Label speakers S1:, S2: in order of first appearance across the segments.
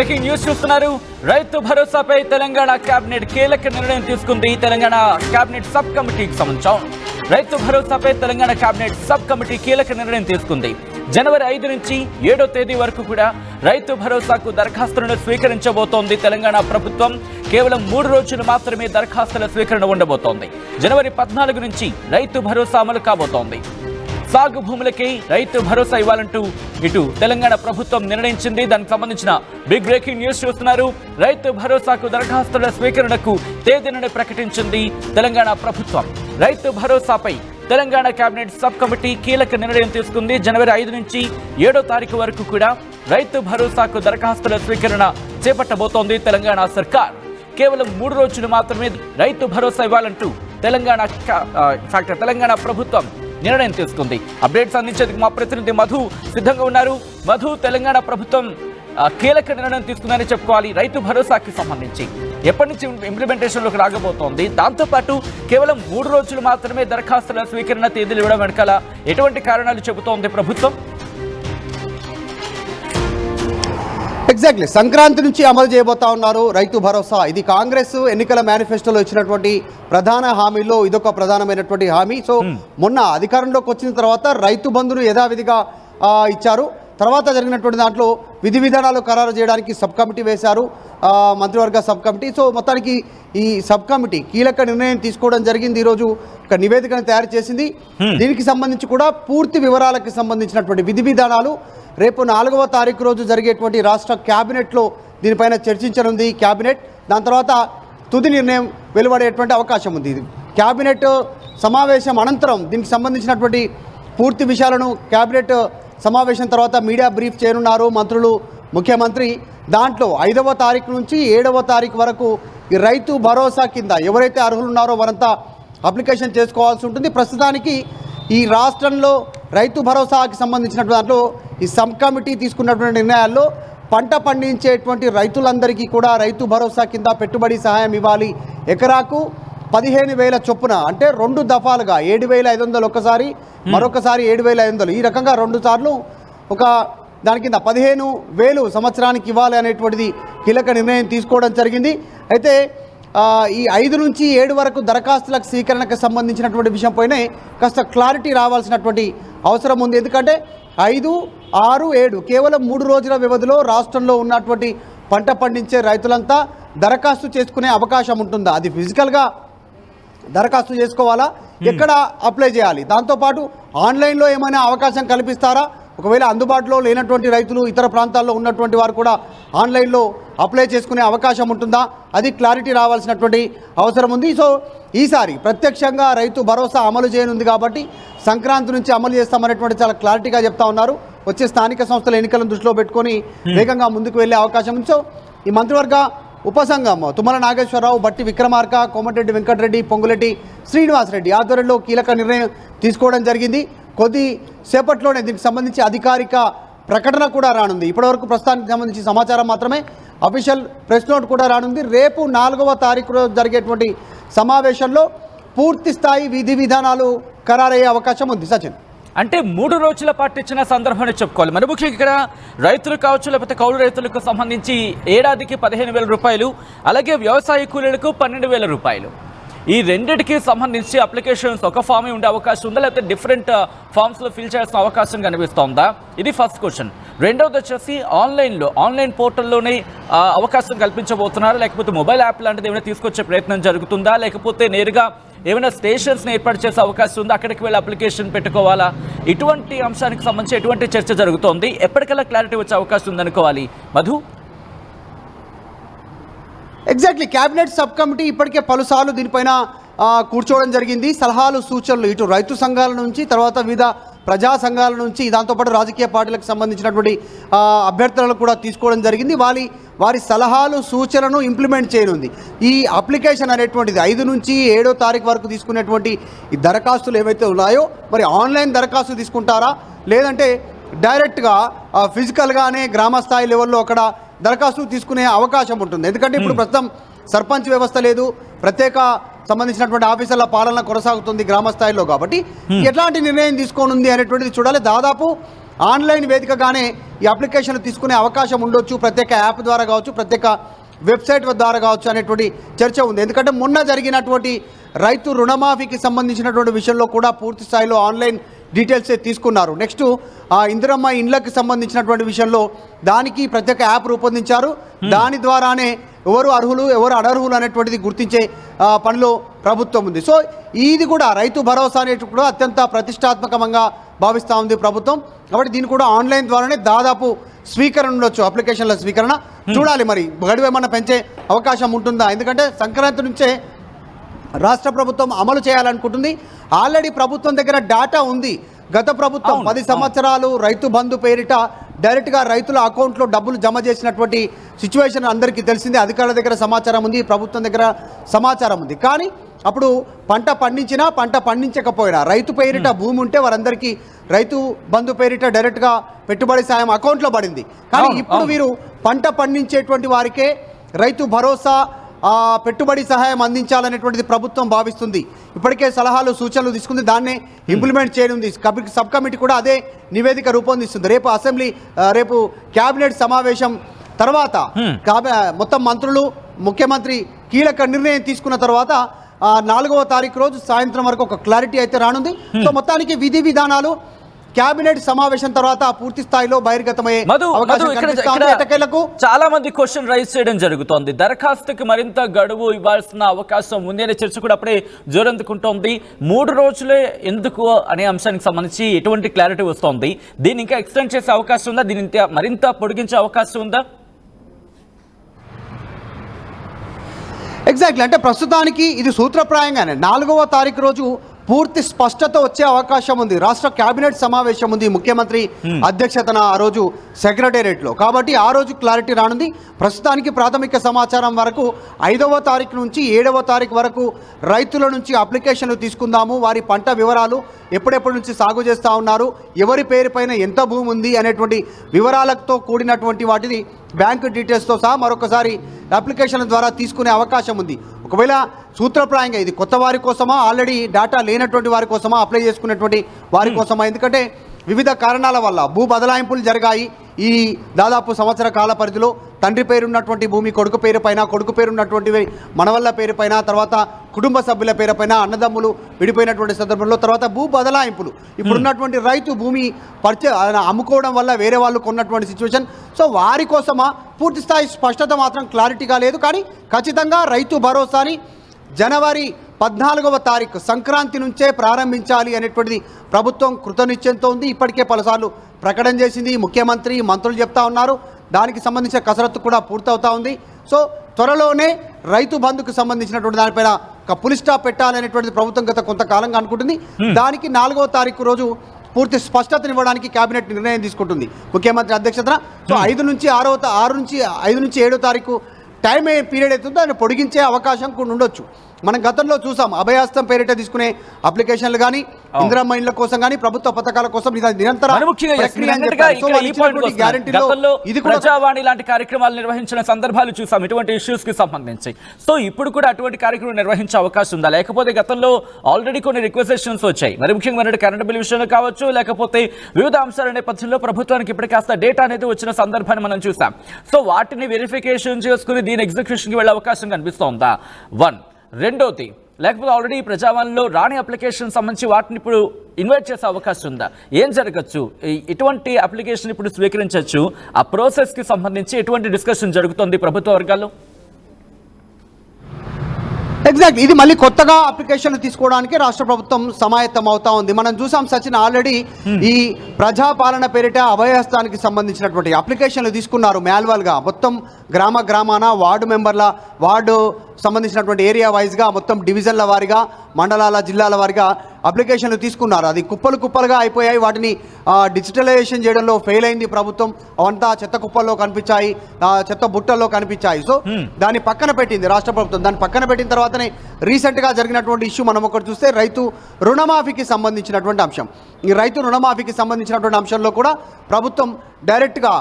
S1: Breaking news చూస్తున్నారు. రైతు భరోసాపై తెలంగాణ కేబినెట్ కీలక నిర్ణయం తీసుకుంది. తెలంగాణ కేబినెట్ సబ్ కమిటీకి సంబంధించాం. రైతు భరోసాపై తెలంగాణ కేబినెట్ సబ్ కమిటీ కీలక నిర్ణయం తీసుకుంది. జనవరి ఐదు నుంచి ఏడో తేదీ వరకు కూడా రైతు భరోసాకు దరఖాస్తులను స్వీకరించబోతోంది. తెలంగాణ ప్రభుత్వం కేవలం మూడు రోజులు మాత్రమే దరఖాస్తుల స్వీకరణ ఉండబోతోంది. జనవరి పద్నాలుగు నుంచి రైతు భరోసా అమలు కాబోతోంది. సాగు భూములకి రైతు భరోసా ఇవ్వాలంటూ ఇటు తెలంగాణ ప్రభుత్వం నిర్ణయించింది. దానికి సంబంధించిన బిగ్ బ్రేకింగ్ న్యూస్ చూస్తున్నారు. రైతు భరోసాకు దరఖాస్తుల స్వీకరణకు తేదీని ప్రకటించింది తెలంగాణ ప్రభుత్వం. రైతు భరోసాపై తెలంగాణ కేబినెట్ సబ్ కమిటీ కీలక నిర్ణయం తీసుకుంది. జనవరి ఐదు నుంచి ఏడో తారీఖు వరకు కూడా రైతు భరోసాకు దరఖాస్తుల స్వీకరణ చేపట్టబోతోంది తెలంగాణ సర్కార్. కేవలం మూడు రోజులు మాత్రమే రైతు భరోసా ఇవ్వాలంటూ తెలంగాణ ఫ్యాక్టర్ తెలంగాణ ప్రభుత్వం నిర్ణయం తీసుకుంది. అప్డేట్స్ అందించేందుకు మా ప్రతినిధి మధు సిద్ధంగా ఉన్నారు. మధు తెలంగాణ ప్రభుత్వం కీలక నిర్ణయం తీసుకుందని చెప్పుకోవాలి. రైతు భరోసాకి సంబంధించి ఎప్పటి నుంచి ఇంప్లిమెంటేషన్లోకి రాగబోతోంది దాంతోపాటు కేవలం మూడు రోజులు మాత్రమే దరఖాస్తుల స్వీకరణ తేదీలు ఇవ్వడం వెనకాల ఎటువంటి కారణాలు చెబుతోంది ప్రభుత్వం?
S2: ఎగ్జాక్ట్లీ. సంక్రాంతి నుంచి అమలు చేయబోతా ఉన్నారు రైతు భరోసా. ఇది కాంగ్రెస్ ఎన్నికల మేనిఫెస్టోలో ఇచ్చినటువంటి ప్రధాన హామీలో ఇదొక ప్రధానమైనటువంటి హామీ. సో మొన్న అధికారంలోకి వచ్చిన తర్వాత రైతు బంధును యథావిధిగా ఇచ్చారు. తర్వాత జరిగినటువంటి దాంట్లో విధి విధానాలు ఖరారు చేయడానికి సబ్ కమిటీ వేశారు. మంత్రివర్గ సబ్ కమిటీ. సో మొత్తానికి ఈ సబ్ కమిటీ కీలక నిర్ణయం తీసుకోవడం జరిగింది ఈరోజు. ఒక నివేదికను తయారు చేసింది. దీనికి సంబంధించి కూడా పూర్తి వివరాలకు సంబంధించినటువంటి విధి విధానాలు రేపు నాలుగవ తారీఖు రోజు జరిగేటువంటి రాష్ట్ర క్యాబినెట్లో దీనిపైన చర్చించనుంది క్యాబినెట్. దాని తర్వాత తుది నిర్ణయం వెలువడేటువంటి అవకాశం ఉంది. ఇది క్యాబినెట్ సమావేశం అనంతరం దీనికి సంబంధించినటువంటి పూర్తి విషయాలను క్యాబినెట్ సమావేశం తర్వాత మీడియా బ్రీఫ్ చేయనున్నారు మంత్రులు ముఖ్యమంత్రి. దాంట్లో ఐదవ తారీఖు నుంచి ఏడవ తారీఖు వరకు ఈ రైతు భరోసా కింద ఎవరైతే అర్హులు ఉన్నారో వారంతా అప్లికేషన్ చేసుకోవాల్సి ఉంటుంది. ప్రస్తుతానికి ఈ రాష్ట్రంలో రైతు భరోసాకి సంబంధించినటువంటి దాంట్లో ఈ సబ్ కమిటీ తీసుకున్నటువంటి నిర్ణయాల్లో పంట పండించేటువంటి రైతులందరికీ కూడా రైతు భరోసా కింద పెట్టుబడి సహాయం ఇవ్వాలి. ఎకరాకు పదిహేను వేల చొప్పున అంటే రెండు దఫాలుగా ఏడు వేల ఐదు వందలు ఒకసారి మరొకసారి ఏడు వేల ఐదు వందలు. ఈ రకంగా రెండు సార్లు ఒక దాని కింద పదిహేను వేలు సంవత్సరానికి ఇవ్వాలి అనేటువంటిది కీలక నిర్ణయం తీసుకోవడం జరిగింది. అయితే ఈ ఐదు నుంచి ఏడు వరకు దరఖాస్తులకు స్వీకరణకు సంబంధించినటువంటి విషయంపైనే కాస్త క్లారిటీ రావాల్సినటువంటి అవసరం ఉంది. ఎందుకంటే ఐదు ఆరు ఏడు కేవలం మూడు రోజుల వ్యవధిలో రాష్ట్రంలో ఉన్నటువంటి పంట పండించే రైతులంతా దరఖాస్తు చేసుకునే అవకాశం ఉంటుందా? అది ఫిజికల్గా దరఖాస్తు చేసుకోవాలా? ఎక్కడ అప్లై చేయాలి? దాంతోపాటు ఆన్లైన్లో ఏమైనా అవకాశం కల్పిస్తారా? ఒకవేళ అందుబాటులో లేనటువంటి రైతులు ఇతర ప్రాంతాల్లో ఉన్నటువంటి వారు కూడా ఆన్లైన్లో అప్లై చేసుకునే అవకాశం ఉంటుందా? అది క్లారిటీ రావాల్సినటువంటి అవసరం ఉంది. సో ఈసారి ప్రత్యక్షంగా రైతు భరోసా అమలు చేయనుంది కాబట్టి సంక్రాంతి నుంచి అమలు చేస్తామనేటువంటి చాలా క్లారిటీగా చెప్తా ఉన్నారు. వచ్చే స్థానిక సంస్థల ఎన్నికలను దృష్టిలో పెట్టుకొని వేగంగా ముందుకు వెళ్ళే అవకాశం ఉంది. సో ఈ మంత్రివర్గ ఉపసంఘం తుమ్మల నాగేశ్వరరావు బట్టి విక్రమార్క కోమటిరెడ్డి వెంకటరెడ్డి పొంగులెడ్డి శ్రీనివాసరెడ్డి ఆధ్వర్యంలో కీలక నిర్ణయం తీసుకోవడం జరిగింది. కొద్ది సేపట్లోనే దీనికి సంబంధించి అధికారిక ప్రకటన కూడా రానుంది. ఇప్పటివరకు ప్రస్తుతానికి సంబంధించి సమాచారం మాత్రమే. అఫీషియల్ ప్రెస్ నోట్ కూడా రానుంది. రేపు నాలుగవ తారీఖు రోజు జరిగేటువంటి సమావేశంలో పూర్తి స్థాయి విధి విధానాలు ఖరారయ్యే అవకాశం ఉంది. సచిన్.
S1: అంటే మూడు రోజుల పాటు ఇచ్చిన సందర్భాన్ని చెప్పుకోవాలి. మరి ముఖ్యంగా ఇక్కడ రైతులు కావచ్చు లేకపోతే కౌలు రైతులకు సంబంధించి ఏడాదికి పదిహేను వేల రూపాయలు అలాగే వ్యవసాయ కూలీలకు పన్నెండు వేల రూపాయలు. ఈ రెండిటికి సంబంధించి అప్లికేషన్స్ ఒక ఫామే ఉండే అవకాశం ఉందా? లేకపోతే డిఫరెంట్ ఫామ్స్లో ఫిల్ చేయాల్సిన అవకాశం కనిపిస్తోందా ఇది ఫస్ట్ క్వశ్చన్ రెండవది వచ్చేసి ఆన్లైన్లో ఆన్లైన్ పోర్టల్లోనే అవకాశం కల్పించబోతున్నారా. లేకపోతే మొబైల్ యాప్ లాంటిది ఏమైనా తీసుకొచ్చే ప్రయత్నం జరుగుతుందా? లేకపోతే నేరుగా ఏమైనా స్టేషన్స్ని ఏర్పాటు చేసే అవకాశం ఉందా? అక్కడికి వెళ్ళి అప్లికేషన్ పెట్టుకోవాలా? ఇటువంటి అంశానికి సంబంధించి ఎటువంటి చర్చ జరుగుతోంది? ఎప్పటికల్లా క్లారిటీ వచ్చే అవకాశం ఉందనుకోవాలి. Madhu?
S2: Exactly cabinet sub committee ఇప్పటికే పలుసార్లు దీనిపైన కూర్చోవడం జరిగింది. సలహాలు సూచనలు ఇటు రైతు సంఘాల నుంచి తర్వాత వివిధ ప్రజా సంఘాల నుంచి దాంతోపాటు రాజకీయ పార్టీలకు సంబంధించినటువంటి అభ్యర్థనలు అభ్యర్థులను కూడా తీసుకోవడం జరిగింది. వారి వారి సలహాలు సూచనలను ఇంప్లిమెంట్ చేయనుంది. ఈ అప్లికేషన్ అనేటువంటిది ఐదు నుంచి ఏడో తారీఖు వరకు తీసుకునేటువంటి ఈ దరఖాస్తులు ఏవైతే ఉన్నాయో మరి ఆన్లైన్ దరఖాస్తు తీసుకుంటారా? లేదంటే డైరెక్ట్గా ఫిజికల్గానే గ్రామ స్థాయి లెవెల్లో అక్కడ దరఖాస్తు తీసుకునే అవకాశం ఉంటుంది. ఎందుకంటే ఇప్పుడు ప్రస్తుతం సర్పంచ్ వ్యవస్థ లేదు. ప్రత్యేక సంబంధించినటువంటి ఆఫీసర్ల పాలన కొనసాగుతుంది గ్రామ స్థాయిలో కాబట్టి ఎట్లాంటి నిర్ణయం తీసుకోనుంది అనేటువంటిది చూడాలి. దాదాపు ఆన్లైన్ వేదికగానే ఈ అప్లికేషన్ తీసుకునే అవకాశం ఉండొచ్చు. ప్రత్యేక యాప్ ద్వారా కావచ్చు ప్రత్యేక వెబ్సైట్ ద్వారా కావచ్చు అనేటువంటి చర్చ ఉంది. ఎందుకంటే మొన్న జరిగినటువంటి రైతు రుణమాఫీకి సంబంధించినటువంటి విషయంలో కూడా పూర్తి స్థాయిలో ఆన్లైన్ డీటెయిల్సే తీసుకున్నారు. నెక్స్ట్ ఆ ఇందిరమ్మ ఇండ్లకు సంబంధించినటువంటి విషయంలో దానికి ప్రత్యేక యాప్ రూపొందించారు. దాని ద్వారానే ఎవరు అర్హులు ఎవరు అనర్హులు అనేటువంటిది గుర్తించే పనిలో ప్రభుత్వం ఉంది. సో ఇది కూడా రైతు భరోసా అనేటి కూడా అత్యంత ప్రతిష్టాత్మకంగా భావిస్తూ ఉంది ప్రభుత్వం. కాబట్టి దీన్ని కూడా ఆన్లైన్ ద్వారానే దాదాపు స్వీకరణ ఉండొచ్చు అప్లికేషన్ల స్వీకరణ. చూడాలి మరి. గడువు ఏమన్నా పెంచే అవకాశం ఉంటుందా? ఎందుకంటే సంక్రాంతి నుంచే రాష్ట్ర ప్రభుత్వం అమలు చేయాలనుకుంటుంది. ఆల్రెడీ ప్రభుత్వం దగ్గర డాటా ఉంది. గత ప్రభుత్వం పది. సంవత్సరాలు రైతు బంధు పేరిట డైరెక్ట్గా రైతుల అకౌంట్లో డబ్బులు జమ చేసినటువంటి సిచ్యువేషన్ అందరికీ తెలిసిందే. అధికారుల దగ్గర సమాచారం ఉంది ప్రభుత్వం దగ్గర సమాచారం ఉంది. కానీ అప్పుడు పంట పండించినా పంట పండించకపోయినా రైతు పేరిట భూమి ఉంటే వారందరికీ రైతు బంధు పేరిట డైరెక్ట్గా పెట్టుబడి సాయం అకౌంట్లో పడింది. కానీ ఇప్పుడు. వీరు పంట పండించేటువంటి వారికే రైతు భరోసా పెట్టుబడి సహాయం అందించాలనేటువంటిది ప్రభుత్వం భావిస్తుంది. ఇప్పటికే సలహాలు సూచనలు తీసుకుంది. దాన్నే ఇంప్లిమెంట్ చేయనుంది సబ్ కమిటీ కూడా అదే నివేదిక రూపొందిస్తుంది. రేపు అసెంబ్లీ రేపు కేబినెట్ సమావేశం తర్వాత మొత్తం మంత్రులు ముఖ్యమంత్రి కీలక నిర్ణయం తీసుకున్న తర్వాత నాలుగవ తారీఖు రోజు సాయంత్రం వరకు ఒక క్లారిటీ అయితే రానుంది. సో మొత్తానికి విధి విధానాలు కేబినెట్ సమావేశం తర్వాత పూర్తి స్థాయిలో బహిర్గతమయ్యే
S1: చాలా మంది క్వశ్చన్ రైజ్ చేయడం జరుగుతోంది. దరఖాస్తుకి మరింత గడువు ఇవ్వాల్సిన అవకాశం ఉంది అనే చర్చ కూడా అప్పుడే జోరందుకుంటోంది. మూడు రోజులే ఎందుకు అనే అంశానికి సంబంధించి ఎటువంటి క్లారిటీ వస్తోంది. దీన్ని ఇంకా ఎక్స్టెండ్ చేసే అవకాశం ఉందా? ఇంత- మరింత పొడిగించే అవకాశం ఉందా?
S2: ఎగ్జాక్ట్లీ అంటే ప్రస్తుతానికి ఇది సూత్రప్రాయంగానే నాలుగవ తారీఖు రోజు పూర్తి స్పష్టత వచ్చే అవకాశం ఉంది. రాష్ట్ర కేబినెట్ సమావేశం ఉంది ముఖ్యమంత్రి అధ్యక్షతన ఆ రోజు సెక్రటేరియట్లో. కాబట్టి ఆ రోజు క్లారిటీ రానుంది. ప్రస్తుతానికి ప్రాథమిక సమాచారం వరకు ఐదవ తారీఖు నుంచి ఏడవ తారీఖు వరకు రైతుల నుంచి అప్లికేషన్లు తీసుకుందాము. వారి పంట వివరాలు ఎప్పుడెప్పటి నుంచి సాగు చేస్తూ ఉన్నారు. ఎవరి పేరుపైన ఎంత భూమి ఉంది అనేటువంటి వివరాలతో కూడినటువంటి వాటిని బ్యాంకు డీటెయిల్స్తో సహా మరొకసారి అప్లికేషన్ ద్వారా తీసుకునే అవకాశం ఉంది. ఒకవేళ సూత్రప్రాయంగా ఇది కొత్త వారి కోసమా ఆల్రెడీ డేటా లేనటువంటి వారి కోసమా అప్లై చేసుకున్నటువంటి వారి కోసమా? ఎందుకంటే వివిధ కారణాల వల్ల భూ బదలాయింపులు జరిగాయి. ఈ దాదాపు సంవత్సర కాల పరిధిలో తండ్రి పేరున్నటువంటి భూమి కొడుకు పేరు పైన కొడుకు పేరున్నటువంటి మనవళ్ళ పేరు పైన తర్వాత కుటుంబ సభ్యుల పేరు పైన అన్నదమ్ములు విడిపోయినటువంటి సందర్భంలో తర్వాత భూ బదలాయింపులు. ఇప్పుడున్నటువంటి రైతు భూమి పరిచయ అమ్ముకోవడం వల్ల వేరే వాళ్ళు కొన్నటువంటి సిచ్యువేషన్ సో వారి కోసమా? పూర్తి స్థాయి స్పష్టత మాత్రం క్లారిటీగా లేదు. కానీ ఖచ్చితంగా రైతు భరోసాని జనవరి పద్నాలుగవ తారీఖు సంక్రాంతి నుంచే ప్రారంభించాలి అనేటువంటిది ప్రభుత్వం కృతనిశ్చయంతో ఉంది. ఇప్పటికే పలుసార్లు ప్రకటన చేసింది. ముఖ్యమంత్రి మంత్రులు చెప్తా ఉన్నారు. దానికి సంబంధించిన కసరత్తు కూడా పూర్తవుతా ఉంది. సో త్వరలోనే రైతు బంధుకు సంబంధించినటువంటి దానిపైన ఒక పులి స్టాప్ పెట్టాలనేటువంటిది ప్రభుత్వం గత కొంతకాలంగా అనుకుంటుంది. దానికి నాలుగవ తారీఖు రోజు పూర్తి స్పష్టతనివ్వడానికి కేబినెట్ నిర్ణయం తీసుకుంటుంది ముఖ్యమంత్రి అధ్యక్షతన. సో ఐదు నుంచి ఆరో ఆరు నుంచి ఐదు నుంచి ఏడో తారీఖు టైం పీరియడ్ అవుతుందో దాన్ని పొడిగించే అవకాశం కూడా ఉండొచ్చు. మనం గతంలో చూసాం అభయాస్తం పేరిట తీసుకునే అప్లికేషన్లు కానీ ఇందిరమ్మ ఇండ్ల కోసం కానీ ప్రభుత్వ పథకాల కోసం
S1: ప్రజావాణి లాంటి కార్యక్రమాలు నిర్వహించిన సందర్భాలు చూసాం. ఇటువంటి ఇష్యూస్కి సంబంధించి. సో ఇప్పుడు కూడా అటువంటి కార్యక్రమం నిర్వహించే అవకాశం ఉందా? లేకపోతే గతంలో ఆల్రెడీ కొన్ని రిక్వెస్టేషన్స్ వచ్చాయి. మరి ముఖ్యంగా కరెంట్ బిల్ విషయంలో కావచ్చు లేకపోతే వివిధ అంశాల నేపథ్యంలో ప్రభుత్వానికి ఇప్పటికే కాస్త డేటా అనేది వచ్చిన సందర్భాన్ని మనం చూసాం. సో వాటిని వెరిఫికేషన్ చేసుకుని దీని ఎగ్జిక్యూషన్కి వెళ్ళే అవకాశం కనిపిస్తోందా? వన్. రెండోది లేకపోతే ఆల్రెడీ ప్రజావాణిలో రాని అప్లికేషన్ సంబంధించి వాటిని ఇప్పుడు ఇన్వైట్ చేసే అవకాశం ఉందా? ఏం జరగచ్చు? ఎటువంటి అప్లికేషన్ ఇప్పుడు స్వీకరించవచ్చు. ఆ ప్రాసెస్కి సంబంధించి ఎటువంటి డిస్కషన్ జరుగుతుంది ప్రభుత్వ వర్గాల్లో?
S2: ఎగ్జాక్ట్ ఇది మళ్ళీ కొత్తగా అప్లికేషన్లు తీసుకోవడానికి రాష్ట్ర ప్రభుత్వం సమాయత్తం అవుతా ఉంది. మనం చూసాం సచిన్ ఆల్రెడీ ఈ ప్రజాపాలన పేరిట అభయహస్తానికి సంబంధించినటువంటి అప్లికేషన్లు తీసుకున్నారు మాన్యువల్గా. మొత్తం గ్రామ గ్రామాన వార్డు మెంబర్ల వార్డు సంబంధించినటువంటి ఏరియా వైజ్గా మొత్తం డివిజన్ల వారిగా మండలాల జిల్లాల వారిగా అప్లికేషన్లు తీసుకున్నారు. అది కుప్పలు కుప్పలుగా అయిపోయాయి. వాటిని డిజిటలైజేషన్ చేయడంలో ఫెయిల్ అయింది ప్రభుత్వం. అవంతా చెత్త కుప్పల్లో కనిపించాయి. చెత్త బుట్టల్లో కనిపించాయి. సో దాన్ని పక్కన పెట్టింది రాష్ట్ర ప్రభుత్వం. దాన్ని పక్కన పెట్టిన తర్వాతనే రీసెంట్గా జరిగినటువంటి ఇష్యూ మనం ఒకటి చూస్తే రైతు రుణమాఫీకి సంబంధించినటువంటి అంశం. ఈ రైతు రుణమాఫీకి సంబంధించినటువంటి అంశంలో కూడా ప్రభుత్వం డైరెక్ట్గా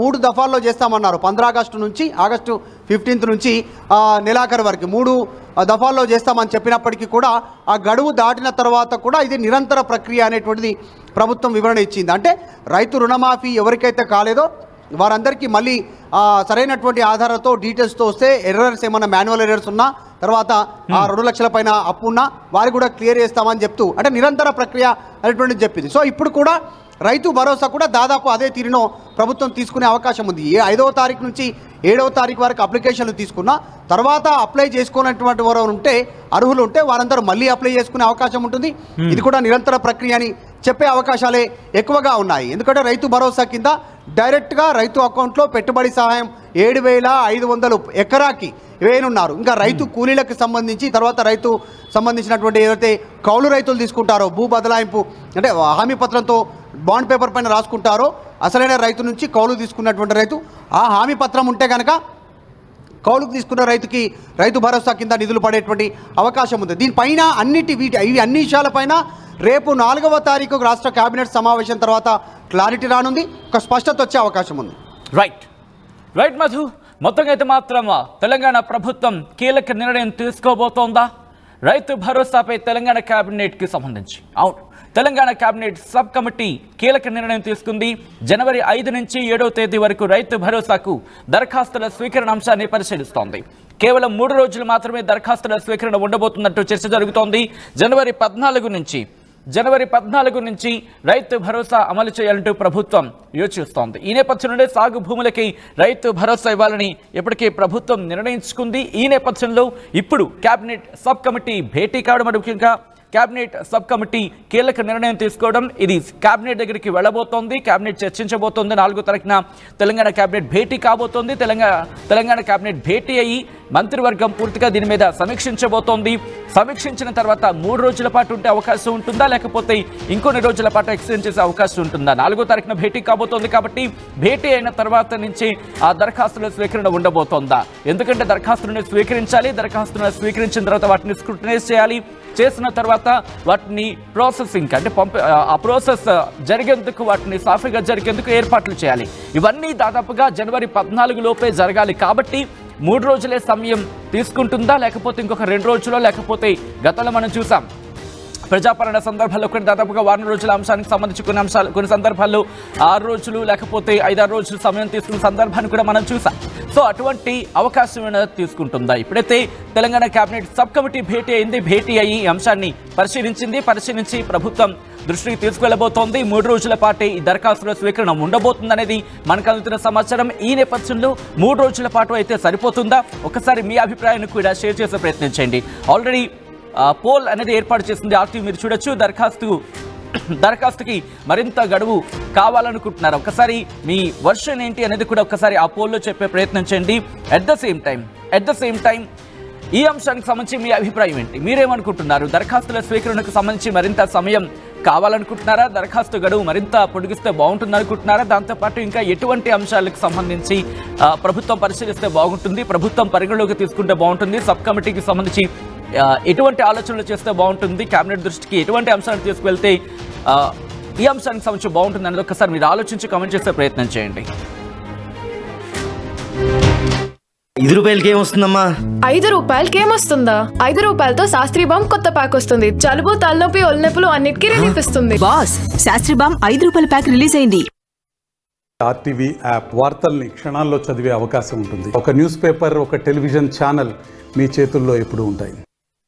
S2: మూడు దఫాల్లో చేస్తామన్నారు. పంద్రా ఆగస్టు నుంచి ఆగస్టు ఫిఫ్టీన్త్ నుంచి నెలాఖరు వరకు. మూడు దఫాల్లో చేస్తామని చెప్పినప్పటికీ కూడా ఆ గడువు దాటిన తర్వాత కూడా ఇది నిరంతర ప్రక్రియ అనేటువంటిది ప్రభుత్వం వివరణ ఇచ్చింది. అంటే రైతు రుణమాఫీ ఎవరికైతే కాలేదో వారందరికీ మళ్ళీ సరైనటువంటి ఆధారాలతో డీటెయిల్స్తో వస్తే ఎర్రర్స్ ఏమైనా మాన్యువల్ ఎర్రర్స్ ఉన్నా తర్వాత ఆ రెండు లక్షల పైన అప్పు ఉన్నా వారికి కూడా క్లియర్ చేస్తామని చెప్తూ అంటే నిరంతర ప్రక్రియ అనేటువంటిది చెప్పింది. సో ఇప్పుడు కూడా రైతు భరోసా కూడా దాదాపు అదే తీరును ప్రభుత్వం తీసుకునే అవకాశం ఉంది. ఏ ఐదవ తారీఖు నుంచి ఏడవ తారీఖు వరకు అప్లికేషన్లు తీసుకున్నా తర్వాత అప్లై చేసుకున్నటువంటి వారు ఉంటే అర్హులు ఉంటే వారందరూ మళ్ళీ అప్లై చేసుకునే అవకాశం ఉంటుంది. ఇది కూడా నిరంతర ప్రక్రియ అని చెప్పే అవకాశాలే ఎక్కువగా ఉన్నాయి. ఎందుకంటే రైతు భరోసా కింద డైరెక్ట్గా రైతు అకౌంట్లో పెట్టుబడి సహాయం ఏడు వేల ఐదు వందలు ఎకరాకి వేయనున్నారు. ఇంకా రైతు కూలీలకు సంబంధించి తర్వాత రైతు సంబంధించినటువంటి ఏదైతే కౌలు రైతులు తీసుకుంటారో భూ బదలాయింపు అంటే హామీ పత్రంతో బాండ్ పేపర్ పైన రాసుకుంటారో అసలైన రైతు నుంచి కౌలు తీసుకున్నటువంటి రైతు ఆ హామీ పత్రం ఉంటే కనుక కౌలుకు తీసుకున్న రైతుకి రైతు భరోసా కింద నిధులు పడేటువంటి అవకాశం ఉంది. దీనిపైన అన్నిటి వీటి ఇవి అన్ని విషయాలపైన రేపు నాలుగవ తారీఖు రాష్ట్ర కేబినెట్ సమావేశం తర్వాత క్లారిటీ రానుంది. ఒక స్పష్టత వచ్చే అవకాశం ఉంది.
S1: Right right Madhu. మొత్తంగా అయితే మాత్రం తెలంగాణ ప్రభుత్వం కీలక నిర్ణయం తీసుకోబోతోందా? రైతు భరోసాపై తెలంగాణ కేబినెట్కి సంబంధించి. అవును. తెలంగాణ కేబినెట్ సబ్ కమిటీ కీలక నిర్ణయం తీసుకుంది. జనవరి ఐదు నుంచి ఏడవ తేదీ వరకు రైతు భరోసాకు దరఖాస్తుల స్వీకరణ అంశాన్ని పరిశీలిస్తోంది. కేవలం మూడు రోజులు మాత్రమే దరఖాస్తుల స్వీకరణ ఉండబోతున్నట్టు చర్చ జరుగుతోంది. జనవరి పద్నాలుగు నుంచి జనవరి పద్నాలుగు నుంచి రైతు భరోసా అమలు చేయాలంటూ ప్రభుత్వం యోచిస్తోంది. ఈ నేపథ్యంలోనే సాగు భూములకి రైతు భరోసా ఇవ్వాలని ఇప్పటికే ప్రభుత్వం నిర్ణయించుకుంది. ఈ నేపథ్యంలో ఇప్పుడు కేబినెట్ సబ్ కమిటీ భేటీ కావడం ముఖ్యంగా కేబినెట్ సబ్ కమిటీ కీలక నిర్ణయం తీసుకోవడం ఇది కేబినెట్ దగ్గరికి వెళ్ళబోతోంది. కేబినెట్ చర్చించబోతోంది. నాలుగో తారీఖున తెలంగాణ కేబినెట్ భేటీ కాబోతోంది. తెలంగాణ తెలంగాణ కేబినెట్ భేటీ అయ్యి మంత్రివర్గం పూర్తిగా దీని మీద సమీక్షించబోతోంది. సమీక్షించిన తర్వాత మూడు రోజుల పాటు ఉంటే అవకాశం ఉంటుందా? లేకపోతే ఇంకొన్ని రోజుల పాటు ఎక్స్టెండ్ చేసే అవకాశం ఉంటుందా? నాలుగో తారీఖున భేటీ కాబోతోంది కాబట్టి భేటీ అయిన తర్వాత నుంచి ఆ దరఖాస్తుల స్వీకరణ ఉండబోతోందా? ఎందుకంటే దరఖాస్తులను స్వీకరించాలి. దరఖాస్తులను స్వీకరించిన తర్వాత వాటిని స్క్రూటనైజ్ చేయాలి. చేసిన తర్వాత వాటిని ప్రాసెసింగ్ అంటే పంప ఆ ప్రాసెస్ జరిగేందుకు వాటిని సాఫీగా జరిగేందుకు ఏర్పాట్లు చేయాలి. ఇవన్నీ దాదాపుగా జనవరి పద్నాలుగు లోపే జరగాలి. కాబట్టి మూడు రోజులే సమయం తీసుకుంటుందా లేకపోతే ఇంకొక రెండు రోజులో లేకపోతే గతంలో మనం చూసాం ప్రజాపాలన సందర్భాల్లో కొన్ని దాదాపుగా వారం రోజుల అంశానికి సంబంధించి కొన్ని అంశాలు కొన్ని సందర్భాల్లో ఆరు రోజులు లేకపోతే ఐదారు రోజులు సమయం తీసుకున్న సందర్భాన్ని కూడా మనం చూసాం. సో అటువంటి అవకాశం తీసుకుంటుందా? ఇప్పుడైతే తెలంగాణ కేబినెట్ సబ్ కమిటీ భేటీ అయింది. భేటీ అయ్యి ఈ అంశాన్ని పరిశీలించింది. పరిశీలించి ప్రభుత్వం దృష్టికి తీసుకెళ్ళబోతోంది. మూడు రోజుల పాటు ఈ దరఖాస్తుల స్వీకరణ ఉండబోతుందనేది మనకు అందుతున్న సమాచారం. ఈ నేపథ్యంలో మూడు రోజుల పాటు అయితే సరిపోతుందా? ఒకసారి మీ అభిప్రాయాన్ని కూడా షేర్ చేసే ప్రయత్నించండి ఆల్రెడీ పోల్ అనేది ఏర్పాటు చేసింది. ఆర్టీ మీరు చూడొచ్చు. దరఖాస్తు దరఖాస్తుకి మరింత గడువు కావాలనుకుంటున్నారు. ఒకసారి మీ వర్షన్ ఏంటి అనేది కూడా ఒకసారి ఆ పోల్లో చెప్పే ప్రయత్నం చేయండి. At the same time at the same time ఈ అంశానికి సంబంధించి మీ అభిప్రాయం ఏంటి? మీరేమనుకుంటున్నారు? దరఖాస్తుల స్వీకరణకు సంబంధించి మరింత సమయం కావాలనుకుంటున్నారా? దరఖాస్తు గడువు మరింత పొడిగిస్తే బాగుంటుంది అనుకుంటున్నారా దాంతోపాటు ఇంకా ఎటువంటి అంశాలకు సంబంధించి ప్రభుత్వం పరిశీలిస్తే బాగుంటుంది. ప్రభుత్వం పరిగణలోకి తీసుకుంటే బాగుంటుంది. సబ్ కమిటీకి సంబంధించి ఎటువంటి ఆలోచనలు చేస్తే బాగుంటుంది? కేబినెట్ దృష్టికి ఎటువంటి అంశాలను తీసుకువెళ్తే ఈ అంశానికి సంబంధించి బాగుంటుంది అనేది ఒకసారి మీరు ఆలోచించి కమెంట్ చేసే ప్రయత్నం చేయండి.
S3: ఐదు రూపాయలకి ఏమొస్తుందమ్మా
S4: ఐదు రూపాయలకి ఏమొస్తుందా ఐదు రూపాయలతో శాస్త్రీ బామ్ కొత్త ప్యాక్ వస్తుంది. జలుబు తలనొప్పి ఒళ్ళనొప్పులు అన్నిటికీ రిలీఫ్ ఇస్తుంది.
S5: బాస్ శాస్త్రి బామ్ ఐదు రూపాయల ప్యాక్ రిలీజ్ అయింది.
S6: ఆర్టీవీ యాప్ వార్తల్ని క్షణాల్లో చదివే అవకాశం ఉంటుంది. ఒక న్యూస్ పేపర్ ఒక టెలివిజన్ ఛానల్ మీ చేతుల్లో ఎప్పుడూ ఉంటాయి.